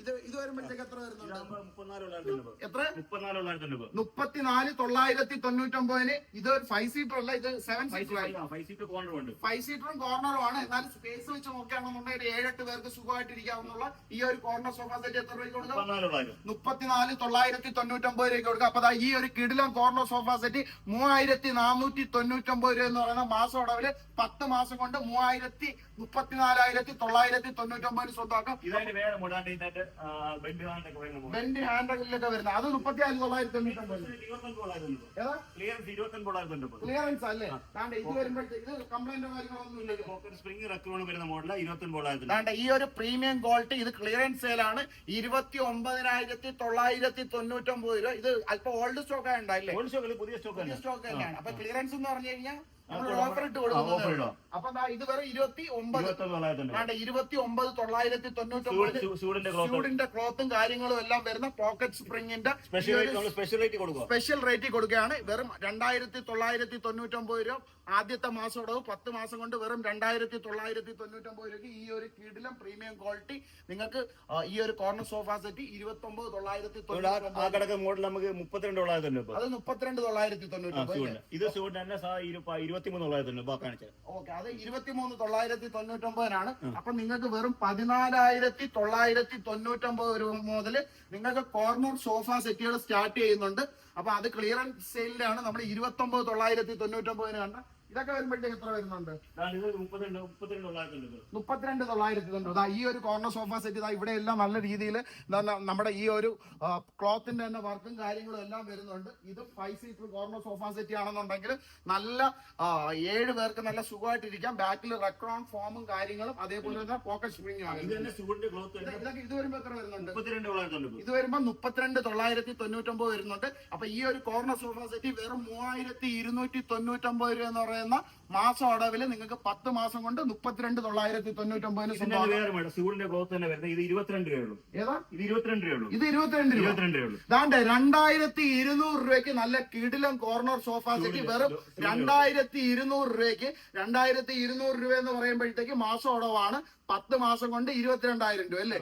[SPEAKER 2] ഇത്
[SPEAKER 1] ഇത് വരുമ്പോഴത്തേക്ക് എത്ര വരുന്നുണ്ട്?
[SPEAKER 2] ഇതാകുമ്പോൾ മുപ്പത്തിനാല് തൊള്ളായിരത്തി
[SPEAKER 1] എത്ര?
[SPEAKER 2] മുപ്പത്തിനാല് തൊള്ളായിരത്തി തൊണ്ണൂറ്.
[SPEAKER 1] മുപ്പത്തിനാല് തൊള്ളായിരത്തി തൊണ്ണൂറ്റി ഒമ്പതിന് ഇത് ഒരു ഫൈവ് സീറ്റർ അല്ല ഇത് seven seater
[SPEAKER 2] five seat corner ഉണ്ട്.
[SPEAKER 1] ഫൈവ് സീറ്ററും കോർണറും ആണ്. എന്നാലും സ്പേസ് വെച്ച് നോക്കുകയാണെന്നുണ്ടെങ്കിൽ ഏഴെട്ട് പേർക്ക് സുഖമായിട്ടിരിക്കാവുന്ന ഈ ഒരു കോർണർ സോഫ സെറ്റ് എത്ര രൂപ കൊടുക്കാം?
[SPEAKER 2] മുപ്പത്തിനാല് തൊള്ളായിരത്തി
[SPEAKER 1] തൊണ്ണൂറ്റി ഒമ്പത് രൂപ രൂപയ്ക്ക് കൊടുക്കുക അപ്പൊ ഈ ഒരു കിടിലം കോർണർ സോഫ സെറ്റ് മൂവായിരത്തി നാനൂറ്റി തൊണ്ണൂറ്റൊമ്പത് രൂപ എന്ന് പറയുന്ന മാസം അടവിൽ പത്ത് മാസം കൊണ്ട് മൂവായിരത്തി മുപ്പത്തിനാലായിരത്തി തൊള്ളായിരത്തി തൊണ്ണൂറ്റൊമ്പത് സ്വന്തമാക്കാം
[SPEAKER 2] ബെൻഡ്
[SPEAKER 1] ഹാൻഡിലൊക്കെ വരുന്നത്. അത് മുപ്പത്തിനാല് തൊള്ളായിരത്തി തൊണ്ണൂറ്റൊമ്പത്
[SPEAKER 2] തൊള്ളായിരത്തി
[SPEAKER 1] ഏതാ?
[SPEAKER 2] ക്ലിയറൻസ് ഇരുപത്തൊൻപത് തൊള്ളായിരത്തി തൊണ്ണൂറ്
[SPEAKER 1] ക്ലിയറൻസ് അല്ലേ? താണ്ടെ ഇത് വരുമ്പോഴത്തേക്ക് ഇത് കംപ്ലൈന്റോ കാര്യങ്ങളൊന്നും ഇല്ല
[SPEAKER 2] സ്പ്രിംഗ് റെക്കോൺ വരുന്ന മോഡൽ ഇരുപത്തൊൻപത് തൊള്ളായിരത്തി
[SPEAKER 1] ഈ ഒരു പ്രീമിയം ക്വാളിറ്റി ഇത് ക്ലിയറൻസ് സെയിലാണ് ഇരുപത്തി ഒമ്പതിനായിരത്തി തൊള്ളായിരത്തി തൊണ്ണൂറ്റൊമ്പത് രൂപ. ഇത് അല്പം ഓൾഡ് സ്റ്റോക്ക് ആയിട്ടുണ്ടായില്ലേ
[SPEAKER 2] ഓൾഡ് സ്റ്റോക്കിൽ പുതിയ സ്റ്റോക്ക്
[SPEAKER 1] പുതിയ
[SPEAKER 2] തന്നെ
[SPEAKER 1] സ്റ്റോക്ക് തന്നെയാണ്. അപ്പൊ ക്ലിയറൻസ് എന്ന് പറഞ്ഞു കഴിഞ്ഞാൽ നമ്മൾ ഓഫർ ഇട്ട് കൊടുക്കുന്നത്. അപ്പൊ ഇത് വെറും ഇരുപത്തി ഒമ്പത് ഇരുപത്തി ഒമ്പത് തൊള്ളായിരത്തി തൊണ്ണൂറ്റൊമ്പത് സ്യൂഡിന്റെ ക്ലോത്തും കാര്യങ്ങളും എല്ലാം വരുന്ന പോക്കറ്റ് സ്പ്രിങ്ങിന്റെ
[SPEAKER 2] സ്പെഷ്യൽ റേറ്റ്
[SPEAKER 1] കൊടുക്കുകയാണ്. വെറും രണ്ടായിരത്തി തൊള്ളായിരത്തി തൊണ്ണൂറ്റൊമ്പത് രൂപ ആദ്യത്തെ മാസം ഇടവ് പത്ത് മാസം കൊണ്ട് വെറും രണ്ടായിരത്തി തൊള്ളായിരത്തി തൊണ്ണൂറ്റൊമ്പത് രൂപയ്ക്ക് ഈ ഒരു കീടിലും പ്രീമിയം ക്വാളിറ്റി നിങ്ങൾക്ക് ഈ ഒരു കോർണർ സോഫ സെറ്റ് ഇരുപത്തി ഒമ്പത് തൊള്ളായിരത്തി
[SPEAKER 2] തൊണ്ണൂറ്റി മോഡൽ നമുക്ക് മുപ്പത്തിരണ്ട് തൊള്ളായിരത്തി
[SPEAKER 1] അത് മുപ്പത്തിരണ്ട് തൊള്ളായിരത്തി
[SPEAKER 2] തൊണ്ണൂറ്റി ഇത് ഇരുപത്തിമൂന്ന് തൊള്ളായിരത്തി
[SPEAKER 1] ഓക്കെ അത് ഇരുപത്തിമൂന്ന് തൊള്ളായിരത്തി തൊണ്ണൂറ്റൊമ്പതിനാണ് അപ്പൊ നിങ്ങൾക്ക് വെറും പതിനാലായിരത്തി തൊള്ളായിരത്തി തൊണ്ണൂറ്റൊമ്പത് രൂപ മുതൽ നിങ്ങൾക്ക് കോർണർ സോഫ സെറ്റുകൾ സ്റ്റാർട്ട് ചെയ്യുന്നുണ്ട്. അപ്പൊ അത് ക്ലിയറൻസ് സെയിലാണ് നമ്മൾ ഇരുപത്തി ഒമ്പത് തൊള്ളായിരത്തി തൊണ്ണൂറ്റൊമ്പതിന് കണ്ട ഇതൊക്കെ വരുമ്പോഴത്തേക്ക് എത്ര വരുന്നുണ്ട്?
[SPEAKER 2] മുപ്പത്തിരണ്ട് തൊള്ളായിരത്തി തൊണ്ണൂറ്.
[SPEAKER 1] ഈ ഒരു കോർണർ സോഫ സെറ്റ് ഇതാ ഇവിടെ എല്ലാം നല്ല രീതിയിൽ നമ്മുടെ ഈ ഒരു ക്ലോത്തിന്റെ തന്നെ വർക്കും കാര്യങ്ങളും എല്ലാം വരുന്നുണ്ട്. ഇത് five seater corner sofa set ആണെന്നുണ്ടെങ്കിൽ നല്ല ഏഴ് പേർക്ക് നല്ല സുഖമായിട്ടിരിക്കാം. ബാക്കിൽ റെക്രോൺ ഫോമും കാര്യങ്ങളും അതേപോലെ തന്നെ പോക്കറ്റ് സ്പ്രിങ്ങും ആണ് ഇതൊക്കെ ഇത് വരുമ്പോ എത്ര വരുന്നുണ്ട്? ഇത്. വരുമ്പോ മുപ്പത്തിരണ്ട് തൊള്ളായിരത്തി തൊണ്ണൂറ്റൊമ്പത് വരുന്നുണ്ട്. അപ്പൊ ഈ ഒരു കോർണർ സോഫ സെറ്റ് വെറും മൂവായിരത്തി ഇരുന്നൂറ്റി തൊണ്ണൂറ്റൊമ്പത് രൂപ എന്ന് പറയുന്ന മാസം അടവിൽ നിങ്ങൾക്ക് പത്ത് മാസം കൊണ്ട് മുപ്പത്തിരണ്ട് തൊള്ളായിരത്തി തൊണ്ണൂറ്റൊമ്പതിന്
[SPEAKER 2] ഇതിന്റെ
[SPEAKER 1] സ്വന്തം
[SPEAKER 2] വേറെ മോഡൽ സ്റ്റുഡന്റ് തന്നെ വരുന്നത്. ഇത് ഇരുപത്തിരണ്ട് രൂപയുള്ളൂ
[SPEAKER 1] ഏതാ?
[SPEAKER 2] ഇത് ഇരുപത്തിരണ്ട് രൂപയുള്ളൂ
[SPEAKER 1] ഇത് ഇരുപത്തിരണ്ട് രൂപ.
[SPEAKER 2] ഇരുപത്തിരണ്ട് രൂപയുള്ളൂ
[SPEAKER 1] ദാണ്ടെ രണ്ടായിരത്തി ഇരുന്നൂറ് രൂപയ്ക്ക് നല്ല കിടിലം കോർണർ സോഫ സെറ്റ് വെറും രണ്ടായിരത്തി ഇരുന്നൂറ് രൂപയ്ക്ക് രണ്ടായിരത്തി ഇരുന്നൂറ് രൂപ എന്ന് പറയുമ്പോഴത്തേക്ക് മാസം അടവാണ് പത്ത് മാസം കൊണ്ട് ഇരുപത്തിരണ്ടായിരം രൂപ അല്ലേ?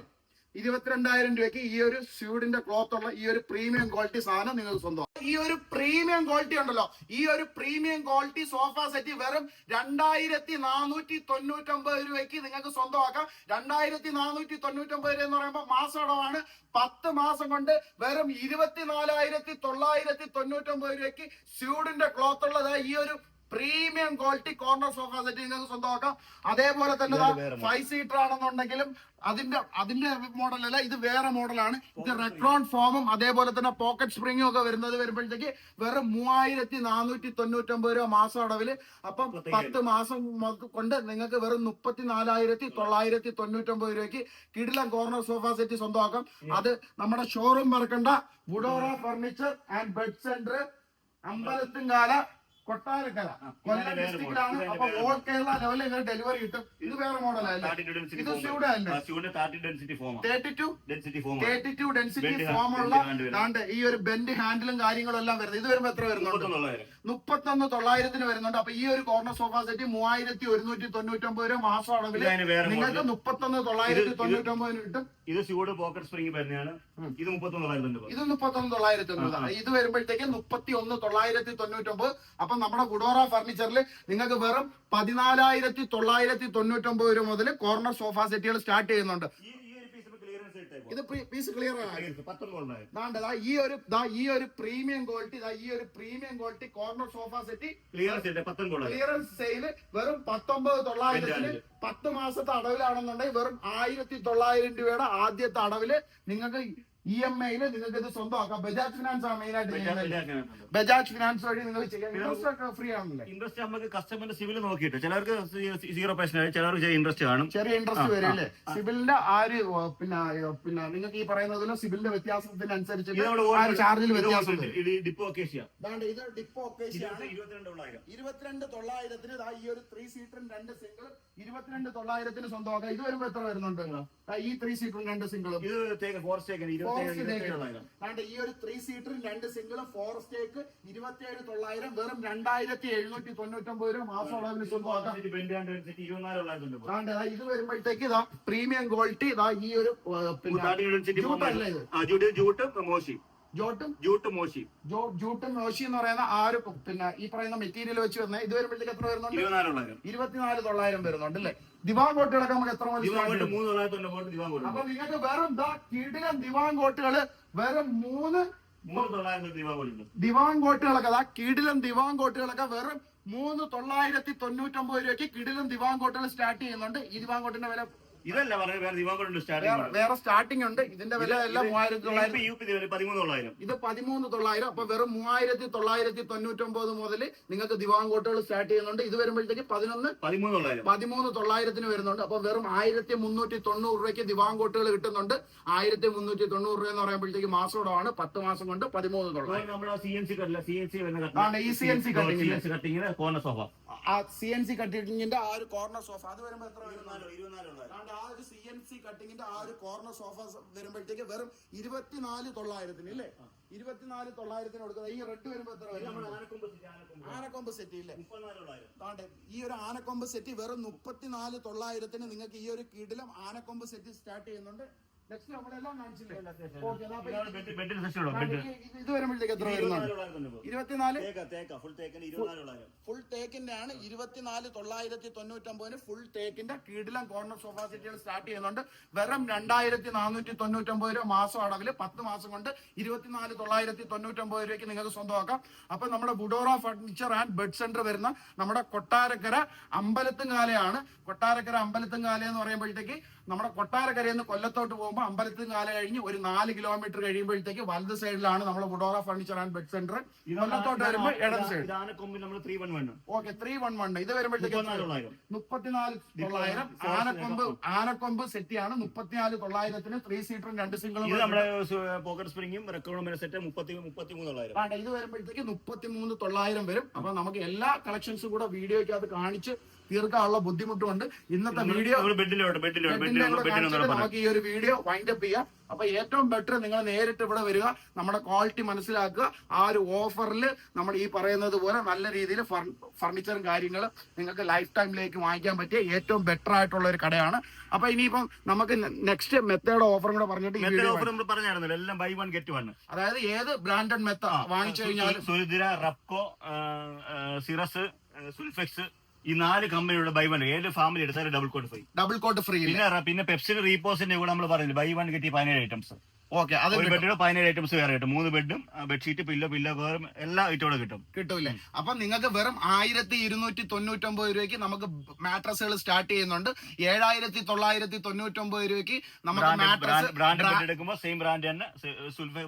[SPEAKER 1] ഇരുപത്തിരണ്ടായിരം രൂപയ്ക്ക് ഈ ഒരു സ്യൂഡിന്റെ ക്ലോത്ത് ഉള്ള ഈ ഒരു പ്രീമിയം ക്വാളിറ്റി സാധനം നിങ്ങൾക്ക് സ്വന്തം. ഈ ഒരു പ്രീമിയം ക്വാളിറ്റി ഉണ്ടല്ലോ. ഈ ഒരു പ്രീമിയം ക്വാളിറ്റി സോഫ സെറ്റ് വെറും രണ്ടായിരത്തി നാനൂറ്റി തൊണ്ണൂറ്റൊമ്പത് രൂപയ്ക്ക് നിങ്ങൾക്ക് സ്വന്തമാക്കാം. രണ്ടായിരത്തി നാനൂറ്റി തൊണ്ണൂറ്റൊമ്പത് രൂപ എന്ന് പറയുമ്പോൾ മാസം അടവാണ് പത്ത് മാസം കൊണ്ട് വെറും ഇരുപത്തിനാലായിരത്തി തൊള്ളായിരത്തി തൊണ്ണൂറ്റൊമ്പത് രൂപയ്ക്ക് സ്യൂഡിന്റെ ക്ലോത്ത് ഉള്ളത് ഈ ഒരു premium quality corner sofa set നിങ്ങൾക്ക് സ്വന്തമാക്കാം. അതേപോലെ തന്നെ ഫൈവ് സീറ്റർ ആണെന്നുണ്ടെങ്കിലും അതിന്റെ അതിന്റെ മോഡലല്ല ഇത് വേറെ മോഡലാണ്. ഇത് റെക്ട്രോൺ ഫോമും അതേപോലെ തന്നെ പോക്കറ്റ് സ്പ്രിങ്ങും ഒക്കെ വരുന്നത് വരുമ്പോഴത്തേക്ക് വെറും മൂവായിരത്തി നാനൂറ്റി തൊണ്ണൂറ്റൊമ്പത് രൂപ മാസം അടവിൽ. അപ്പം പത്ത് മാസം കൊണ്ട് നിങ്ങൾക്ക് വെറും മുപ്പത്തി നാലായിരത്തി തൊള്ളായിരത്തി തൊണ്ണൂറ്റൊമ്പത് രൂപയ്ക്ക് കിടിലം കോർണർ സോഫ സെറ്റ് സ്വന്തമാക്കാം. അത് നമ്മുടെ ഷോറൂം മറക്കണ്ട. Woodora furniture and bed centre Ambalathumkala Kottarakkara Kollam ഡിസ്ട്രിക്റ്റിലാണ്. അപ്പൊ ഓൾ കേരള ലെവലിൽ ഇങ്ങനെ ഡെലിവറി കിട്ടും. ഇത് വേറെ മോഡലല്ലേ ഇത് suede
[SPEAKER 2] thirty
[SPEAKER 1] two thirty two density ഈ ഒരു ബെൻഡ് ഹാൻഡിലും കാര്യങ്ങളും എല്ലാം വരുന്നത്. ഇത് വരുമ്പോ എത്ര വരുന്നുണ്ട്?
[SPEAKER 2] മുപ്പത്തി
[SPEAKER 1] മുപ്പത്തൊന്ന് തൊള്ളായിരത്തിന് വരുന്നുണ്ട്. അപ്പൊ ഈ ഒരു കോർണർ സോഫ സെറ്റ് മൂവായിരത്തി ഒരുന്നൂറ്റി തൊണ്ണൂറ്റൊമ്പത് രൂപ മാസം അളവിൽ
[SPEAKER 2] ഇത് അതിന് വേറെ
[SPEAKER 1] നിങ്ങൾക്ക്
[SPEAKER 2] മുപ്പത്തി
[SPEAKER 1] മുപ്പത്തൊന്ന് തൊള്ളായിരത്തി തൊണ്ണൂറ്റൊമ്പതിന് കിട്ടും.
[SPEAKER 2] ഇത് സ്യൂഡ് പോക്കറ്റ് സ്പ്രിംഗ് വരുന്നതാണ്. ഇത് മുപ്പത്തൊന്ന് തൊള്ളായിരത്തി
[SPEAKER 1] ഇത് മുപ്പത്തൊന്ന് തൊള്ളായിരത്തി തൊണ്ണൂറ്. ഇത് വരുമ്പോഴത്തേക്ക് മുപ്പത്തി ഒന്ന് തൊള്ളായിരത്തി തൊണ്ണൂറ്റൊമ്പത്. അപ്പൊ നമ്മുടെ ഗുഡോറ ഫർണിച്ചറിൽ നിങ്ങൾക്ക് വെറും പതിനാലായിരത്തി തൊള്ളായിരത്തി തൊണ്ണൂറ്റൊമ്പത് രൂപ മുതൽ കോർണർ സോഫ സെറ്റുകൾ സ്റ്റാർട്ട് ചെയ്യുന്നുണ്ട് ഇത് പീസ് ക്ലിയർ ആണ് ഈ ഒരു ഈ ഒരു പ്രീമിയം ക്വാളിറ്റി ഈ ഒരു premium quality corner sofa set
[SPEAKER 2] clearance
[SPEAKER 1] sale വെറും പത്തൊമ്പത് തൊള്ളായിരത്തിന്. പത്ത് മാസത്തെ അടവിലാണെന്നുണ്ടെങ്കിൽ വെറും ആയിരത്തി തൊള്ളായിരം രൂപയുടെ ആദ്യത്തെ അടവിൽ നിങ്ങൾക്ക് ഇ എം ഐയിൽ നിങ്ങൾക്ക് ഇത് സ്വന്തമാക്കാം. ബജാജ് ഫിനാൻസ് ആണ് മെയിൻ ആയിട്ട് ബജാജ് ഫിനാൻസ് വഴി നിങ്ങൾ ചെയ്യാം. ഇൻട്രസ്റ്റ് ഒക്കെ ഫ്രീ ആണല്ലേ?
[SPEAKER 2] ഇൻട്രസ്റ്റ് നമുക്ക് കസ്റ്റമറിന്റെ സിവിൽ നോക്കിയിട്ട് ചിലർക്ക് സീറോ പെർസെന്റ് ചിലർക്ക് ചെറിയ ഇൻട്രസ്റ്റ് കാണും.
[SPEAKER 1] ചെറിയ ഇൻട്രസ്റ്റ് വരും അല്ലേ? സിവിലിന്റെ ആ ഒരു പിന്നെ പിന്നെ നിങ്ങൾക്ക് ഈ പറയുന്നതിലും
[SPEAKER 2] സിവിലിന്റെ
[SPEAKER 1] വ്യത്യാസത്തിനനുസരിച്ച് ചാർജിൽ വ്യത്യാസം
[SPEAKER 2] ഡിപ്പോ ഒക്കേഷ്യ
[SPEAKER 1] ദാണ്ട് ഇത് ഡിപ്പോ ഒക്കേഷ്യാണ്
[SPEAKER 2] ഇരുപത്തിരണ്ട് തൊള്ളായിരം.
[SPEAKER 1] ഇരുപത്തിരണ്ട് തൊള്ളായിരത്തിന് ഈ ഒരു ത്രീ സീറ്ററും രണ്ട് സിംഗിളും ഇരുപത്തിരണ്ട് തൊള്ളായിരത്തിന് സ്വന്തമാക്കാം. ഇത് വരുമ്പോ എത്ര വരുന്നുണ്ട് ഈ ത്രീ സീറ്ററും രണ്ട് സിംഗിളും
[SPEAKER 2] ഇത് ഫോർ ഫോറസ്റ്റ്
[SPEAKER 1] അതുകൊണ്ട് ഈ ഒരു ത്രീ സീറ്ററും രണ്ട് സിംഗിളും ഫോറസ്റ്റേക്ക് ഇരുപത്തിയേഴ് തൊള്ളായിരം വെറും രണ്ടായിരത്തി എഴുന്നൂറ്റി തൊണ്ണൂറ്റൊമ്പത് രൂപ മാസം അളവിൽ സ്വന്തമാക്കാം. ഇത് വരുമ്പോഴത്തേക്ക് ഇതാ പ്രീമിയം ക്വാളിറ്റി ഇതാ ഈ ഒരു ജൂട്ട് അല്ലേ ഇത്
[SPEAKER 2] ജൂട്ട് മോശി
[SPEAKER 1] ജോട്ടും?
[SPEAKER 2] ജൂട്ട് മോശി
[SPEAKER 1] ജോ ജൂട്ടും മോശി എന്ന് പറയുന്ന ആ ഒരു പിന്നെ ഈ പറയുന്ന മെറ്റീരിയൽ വെച്ച് വരുന്ന ഇത് വരുമ്പോഴത്തേക്ക് എത്ര വരുന്നുണ്ട്?
[SPEAKER 2] ഇരുപത്തിനാല് തൊള്ളായിരം
[SPEAKER 1] വരുന്നുണ്ട് അല്ലേ? ദിവാൻ കോട്ടുകളൊക്കെ നമുക്ക് എത്ര അപ്പൊ നിങ്ങൾക്ക് വെറും കിടിലം ദിവാൻ കോട്ടുകൾ വെറും മൂന്ന്
[SPEAKER 2] ദിവാൻ
[SPEAKER 1] കോട്ടുകളൊക്കെ അതാ കിടിലം ദിവാൻ കോട്ടുകളൊക്കെ വെറും മൂന്ന് തൊള്ളായിരത്തി തൊണ്ണൂറ്റൊമ്പത് രൂപയ്ക്ക് കിടിലം ദിവാൻ കോട്ടുകൾ സ്റ്റാർട്ട് ചെയ്യുന്നുണ്ട്. ഈ ദിവാൻ കോട്ടിന്റെ വില
[SPEAKER 2] ഇതല്ല പറഞ്ഞത് വേറെ
[SPEAKER 1] വേറെ
[SPEAKER 2] സ്റ്റാർട്ടിംഗ്
[SPEAKER 1] വേറെ സ്റ്റാർട്ടിംഗ് ഉണ്ട്. ഇതിന്റെ വില എല്ലാം മൂവായിരത്തി തൊള്ളായിരത്തി
[SPEAKER 2] യു പി പതിമൂന്ന് തൊള്ളായിരം
[SPEAKER 1] ഇത് പതിമൂന്ന് തൊള്ളായിരം അപ്പൊ വെറും മൂവായിരത്തി തൊള്ളായിരത്തി തൊണ്ണൂറ്റൊമ്പത് മുതൽ നിങ്ങൾക്ക് ദിവാങ്കോട്ടുകൾ സ്റ്റാർട്ട് ചെയ്യുന്നുണ്ട്. ഇത് വരുമ്പോഴത്തേക്ക് പതിനൊന്ന്
[SPEAKER 2] പതിമൂന്ന് തൊള്ളായിരം
[SPEAKER 1] പതിമൂന്ന് തൊള്ളായിരത്തിന് വരുന്നുണ്ട്. അപ്പൊ വെറും ആയിരത്തി മുന്നൂറ്റി തൊണ്ണൂറ് രൂപയ്ക്ക് ദിവാങ്കോട്ടുകൾ കിട്ടുന്നുണ്ട്. ആയിരത്തി മുന്നൂറ്റി തൊണ്ണൂറ് രൂപ എന്ന് പറയുമ്പോഴത്തേക്ക് മാസോടമാണ് പത്ത് മാസം കൊണ്ട് പതിമൂന്ന് തൊള്ളായിരം.
[SPEAKER 2] സി എൻ സി കട്ടില്ല സി എൻ സി വരുന്ന കോർണർ സോഫ
[SPEAKER 1] ആ സി എൻ സി കട്ടിങ്ങിന്റെ ആ ഒരു കോർണർ സോഫ അത് വരുമ്പോൾ എത്ര വരുന്നുണ്ട് ആ ഒരു സി എൻ സി കട്ടിങ്ങിന്റെ ആ ഒരു കോർണർ സോഫ വരുമ്പോഴത്തേക്ക് വെറും ഇരുപത്തിനാല് തൊള്ളായിരത്തിന് ഇല്ലേ? ഇരുപത്തിനാല് തൊള്ളായിരത്തിന് കൊടുക്കുന്നത്. ഈ റെഡ് വരുമ്പോ എത്ര വരും?
[SPEAKER 2] ആനക്കൊമ്പ് സെറ്റ്,
[SPEAKER 1] ഇല്ലേ. താണ്ടെ ഈ ഒരു ആനക്കൊമ്പ് സെറ്റ് വെറും മുപ്പത്തിനാല് തൊള്ളായിരത്തിന് നിങ്ങൾക്ക് ഈ ഒരു കിടിലം ആനക്കൊമ്പ് സെറ്റ് സ്റ്റാർട്ട് ചെയ്യുന്നുണ്ട്. ഇത് വരുമ്പോഴത്തേക്ക് എത്ര
[SPEAKER 2] ഇരുപത്തിനാല്.
[SPEAKER 1] ഫുൾ ടേക്കിന്റെ ആണ് ഇരുപത്തിനാല് തൊള്ളായിരത്തി തൊണ്ണൂറ്റൊമ്പതിന് ഫുൾ തേക്കിന്റെ കീടിലം കോർണർ സോഫ സെറ്റുകൾ സ്റ്റാർട്ട് ചെയ്യുന്നുണ്ട്. വെറും രണ്ടായിരത്തി നാനൂറ്റി തൊണ്ണൂറ്റൊമ്പത് രൂപ മാസം അടവിൽ പത്ത് മാസം കൊണ്ട് ഇരുപത്തിനാല് തൊള്ളായിരത്തി തൊണ്ണൂറ്റൊമ്പത് രൂപയ്ക്ക് നിങ്ങൾക്ക് സ്വന്തമാക്കാം. അപ്പൊ നമ്മുടെ Woodora furniture and bed centre വരുന്ന നമ്മുടെ കൊട്ടാരക്കര അമ്പലത്തുംകാലയാണ് കൊട്ടാരക്കര അമ്പലത്തുംകാല എന്ന് പറയുമ്പോഴത്തേക്ക് നമ്മുടെ കൊട്ടാരക്കരയിൽ നിന്ന് കൊല്ലത്തോട്ട് പോകുമ്പോൾ അമ്പലത്തുംകാല കഴിഞ്ഞ് ഒരു നാല് കിലോമീറ്റർ കഴിയുമ്പോഴത്തേക്ക് വലത് സൈഡിലാണ് നമ്മുടെ Woodora furniture and bed centre കൊല്ലത്തോട്ട് വരുമ്പോൾ ഇടത് side okay three one one ഇത് വരുമ്പോഴത്തേക്ക്
[SPEAKER 2] മുപ്പത്തിനാല് തൊള്ളായിരം.
[SPEAKER 1] ആനക്കൊമ്പ് ആനക്കൊമ്പ് സെറ്റിയാണ് മുപ്പത്തിനാല് തൊള്ളായിരത്തിന് ത്രീ സീറ്ററും രണ്ട് സിംഗിളും
[SPEAKER 2] പോക്കറ്റ് സ്പ്രിംഗും റെക്കോർഡും സെറ്റ് മുപ്പത്തി മുപ്പത്തി മൂന്ന്
[SPEAKER 1] ഇത് വരുമ്പോഴത്തേക്ക് മുപ്പത്തി മൂന്ന് തൊള്ളായിരം വരും. അപ്പൊ നമുക്ക് എല്ലാ കളക്ഷൻസും കൂടെ വീഡിയോയ്ക്കകത്ത് കാണിച്ച് തീർക്കാനുള്ള ബുദ്ധിമുട്ടുണ്ട് ഇന്നത്തെ വീഡിയോ നമുക്ക് ഈ ഒരു വീഡിയോ വൈൻഡ് അപ്പ് ചെയ്യാം. അപ്പൊ ഏറ്റവും ബെറ്റർ നിങ്ങൾ നേരിട്ട് ഇവിടെ വരിക. നമ്മുടെ ക്വാളിറ്റി മനസ്സിലാക്കുക. ആ ഒരു ഓഫറിൽ നമ്മൾ ഈ പറയുന്നത് പോലെ നല്ല രീതിയിൽ ഫർണിച്ചറും കാര്യങ്ങളും നിങ്ങൾക്ക് ലൈഫ് ടൈമിലേക്ക് വാങ്ങിക്കാൻ പറ്റിയ ഏറ്റവും ബെറ്റർ ആയിട്ടുള്ള ഒരു കടയാണ്. അപ്പൊ ഇനിയിപ്പം നമുക്ക് നെക്സ്റ്റ് മെത്തേഡ് ഓഫറും കൂടെ പറഞ്ഞിട്ട്
[SPEAKER 2] ഓഫർ നമ്മൾ പറഞ്ഞായിരുന്നല്ലോ. എല്ലാം ബൈ വൺ ഗെറ്റ് വൺ
[SPEAKER 1] അതായത് ഏത് ബ്രാൻഡഡ് മെത്ത വാങ്ങിച്ചു കഴിഞ്ഞാൽ
[SPEAKER 2] സുരുദ്ര റപ്കോ സിറസ് സുൽഫെക്സ് ഈ നാല് കമ്പനിയുടെ ബൈ വൺ ഏത് ഫാമിലി എടുത്താലും double coat free
[SPEAKER 1] double coat free
[SPEAKER 2] പിന്നെ പിന്നെ പെപ്സിന്റെ റീപോസിന്റെ കൂടെ നമ്മൾ പറയുന്നത് ബൈ വൺ കിട്ടി പതിനേഴ് ഐറ്റംസ്
[SPEAKER 1] ഓക്കെ അത്
[SPEAKER 2] ഒരു ബെഡിലോ പതിനേഴ് ഐറ്റംസ് വേറെ കിട്ടും. മൂന്ന് ബെഡും ബെഡ്ഷീറ്റ് പില്ലോ പില്ലോ വേറും എല്ലാ ഐറ്റവും കിട്ടും.
[SPEAKER 1] കിട്ടൂലേ അപ്പൊ നിങ്ങൾക്ക് വെറും ആയിരത്തി ഇരുന്നൂറ്റി തൊണ്ണൂറ്റൊമ്പത് രൂപയ്ക്ക് നമുക്ക് മാട്രസുകൾ സ്റ്റാർട്ട് ചെയ്യുന്നുണ്ട്. ഏഴായിരത്തി തൊള്ളായിരത്തി തൊണ്ണൂറ്റൊമ്പത് രൂപയ്ക്ക് നമുക്ക് മാട്രസ്
[SPEAKER 2] ബ്രാൻഡ് ബെഡ് എടുക്കുമ്പോൾ സെയിം ബ്രാൻഡ് തന്നെ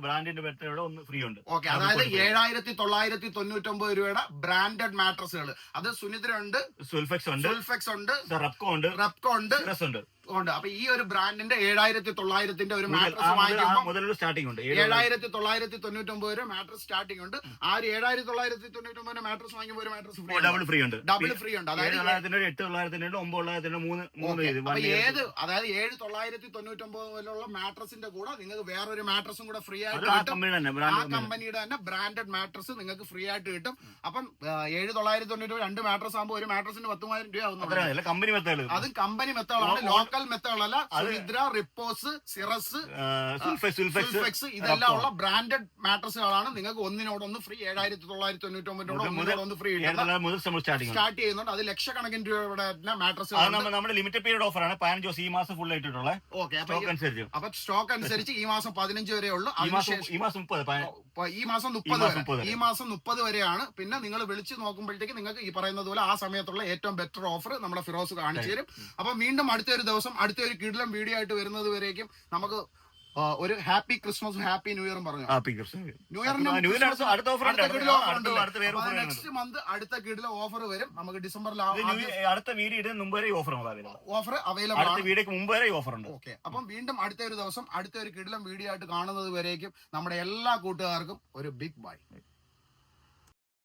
[SPEAKER 2] ബ്രാൻഡിന്റെ ബെഡ് ഒന്ന് ഫ്രീ ഉണ്ട്.
[SPEAKER 1] ഓക്കെ അതായത് ഏഴായിരത്തി തൊള്ളായിരത്തി തൊണ്ണൂറ്റൊമ്പത് രൂപയുടെ ബ്രാൻഡഡ് മാട്രസുകൾ അത് സുനിദ്ര ഉണ്ട്.
[SPEAKER 2] സുൽഫെക്സ് ഉണ്ട്
[SPEAKER 1] സുൽഫെക്സ് ഉണ്ട്.
[SPEAKER 2] റപ്കോ ഉണ്ട്
[SPEAKER 1] റെപ്കോ ഉണ്ട്.
[SPEAKER 2] ഉണ്ട്.
[SPEAKER 1] ഉണ്ട്. അപ്പൊ ഈ ഒരു ബ്രാൻഡിന്റെ ഏഴായിരത്തി തൊള്ളായിരത്തിന്റെ ഒരു മാട്രസ് വാങ്ങിക്കുമ്പോൾ
[SPEAKER 2] സ്റ്റാർട്ടിംഗ് ഉണ്ട് ഏഴ്
[SPEAKER 1] ഏഴായിരത്തി തൊള്ളായിരത്തി തൊണ്ണൂറ്റി ഒമ്പത് രൂപ മാട്രസ് സ്റ്റാർട്ടിംഗ് ഉണ്ട്. ആ ഒരു ഏഴായിരത്തി തൊള്ളായിരത്തി തൊണ്ണൂറ്റി ഒമ്പത് മാട്രസ് വാങ്ങിക്കുമ്പോൾ ഒരു മാട്രസ് ഫ്രീ
[SPEAKER 2] ഡബിൾ ഫ്രീ ഉണ്ട്.
[SPEAKER 1] ഡബിൾ ഫ്രീ ഉണ്ട്. അതായത്
[SPEAKER 2] എട്ട് തൊള്ളായിരത്തിന്റെ രണ്ട് ഒമ്പത് തൊള്ളായിരത്തിന്റെ മൂന്ന് മൂന്ന്
[SPEAKER 1] ഏത് അതായത് ഏഴ് തൊള്ളായിരത്തി തൊണ്ണൂറ്റി ഒമ്പത് പോലുള്ള മാട്രസിന്റെ കൂടെ നിങ്ങൾക്ക് വേറൊരു മാട്രസും കൂടെ ഫ്രീ ആയിട്ട്
[SPEAKER 2] ആ
[SPEAKER 1] കിട്ടും. ആ കമ്പനിയുടെ തന്നെ. ബ്രാൻഡഡ് മാട്രസ് നിങ്ങൾക്ക് ഫ്രീ ആയിട്ട് കിട്ടും. അപ്പം ഏഴ് തൊള്ളായിരത്തി തൊണ്ണൂറ്റി രണ്ട് മാട്രസ് ആകുമ്പോൾ ഒരു മാട്രസിന് പത്തുമായിരം രൂപ
[SPEAKER 2] അത്ര
[SPEAKER 1] ആവുന്നു അതും കമ്പനി മെത്തേഡ്
[SPEAKER 2] ആണ്
[SPEAKER 1] ലോക്കൽ ലോക്കൽ
[SPEAKER 2] അത്
[SPEAKER 1] സുനിദ്ര റിപ്പോസ് സിറസ്
[SPEAKER 2] സുൽഫെക്സ്
[SPEAKER 1] ഇതെല്ലാം ഉള്ള ബ്രാൻഡഡ് മാട്രസുകളാണ് നിങ്ങൾക്ക് ഒന്നിനോടൊന്ന് ഫ്രീ ഏഴായിരത്തി തൊള്ളായിരത്തി തൊണ്ണൂറ്റി ഒമ്പതിനോട് ഒന്നിനോടൊന്ന് ഫ്രീ സ്റ്റാർട്ട് ചെയ്യുന്നുണ്ട്. അത് ലക്ഷക്കണക്കിന് രൂപയുടെ
[SPEAKER 2] മാട്രസ് നമ്മുടെ ലിമിറ്റഡ് പീരീഡ് ഓഫർ ആണ്. പതിനഞ്ച് ദിവസം ഈ മാസം ഫുൾ ആയിട്ടുള്ള
[SPEAKER 1] ഓക്കെ അപ്പൊ
[SPEAKER 2] സ്റ്റോക്ക് അനുസരിച്ച്.
[SPEAKER 1] ഈ മാസം പതിനഞ്ച് വരെ ഉള്ളൂ.
[SPEAKER 2] ഈ മാസം ഈ മാസം മുപ്പത്
[SPEAKER 1] വരെ. ഈ മാസം മുപ്പത് വരെയാണ്. പിന്നെ നിങ്ങൾ വിളിച്ച് നോക്കുമ്പോഴത്തേക്ക് നിങ്ങൾക്ക് ഈ പറയുന്നത് പോലെ ആ സമയത്തുള്ള ഏറ്റവും ബെറ്റർ ഓഫർ നമ്മുടെ ഫിറോസ് കാണിച്ചു തരും. അപ്പൊ വീണ്ടും അടുത്തൊരു ദിവസം അടുത്തൊരു കിടിലം വീഡിയോ ആയിട്ട് വരുന്നത് വരേക്കും നമുക്ക് ഒരു ഹാപ്പി ക്രിസ്മസും ഹാപ്പി ന്യൂ ഇയറും പറഞ്ഞു.
[SPEAKER 2] Happy Christmas.
[SPEAKER 1] ന്യൂ ഇയറിന്
[SPEAKER 2] അടുത്ത അടുത്ത ഓഫർ
[SPEAKER 1] അടുത്ത
[SPEAKER 2] അടുത്ത അടുത്ത
[SPEAKER 1] നെക്സ്റ്റ് മന്ത് അടുത്ത കിടിലം ഓഫർ വരും. നമുക്ക് ഡിസംബറിൽ
[SPEAKER 2] അടുത്ത വീഡിയോ മുമ്പ് വരെ ഓഫർ
[SPEAKER 1] ഓഫർ അവൈലബിൾ
[SPEAKER 2] അടുത്ത വീഡിയോക്ക് മുമ്പ് ഓഫർ ഉണ്ട്.
[SPEAKER 1] ഓക്കെ അപ്പം വീണ്ടും അടുത്ത ഒരു ദിവസം അടുത്ത ഒരു കിടിലം വീഡിയോ ആയിട്ട് കാണുന്നത് വരേക്കും. നമ്മുടെ എല്ലാ കൂട്ടുകാർക്കും ഒരു ബിഗ് ബൈ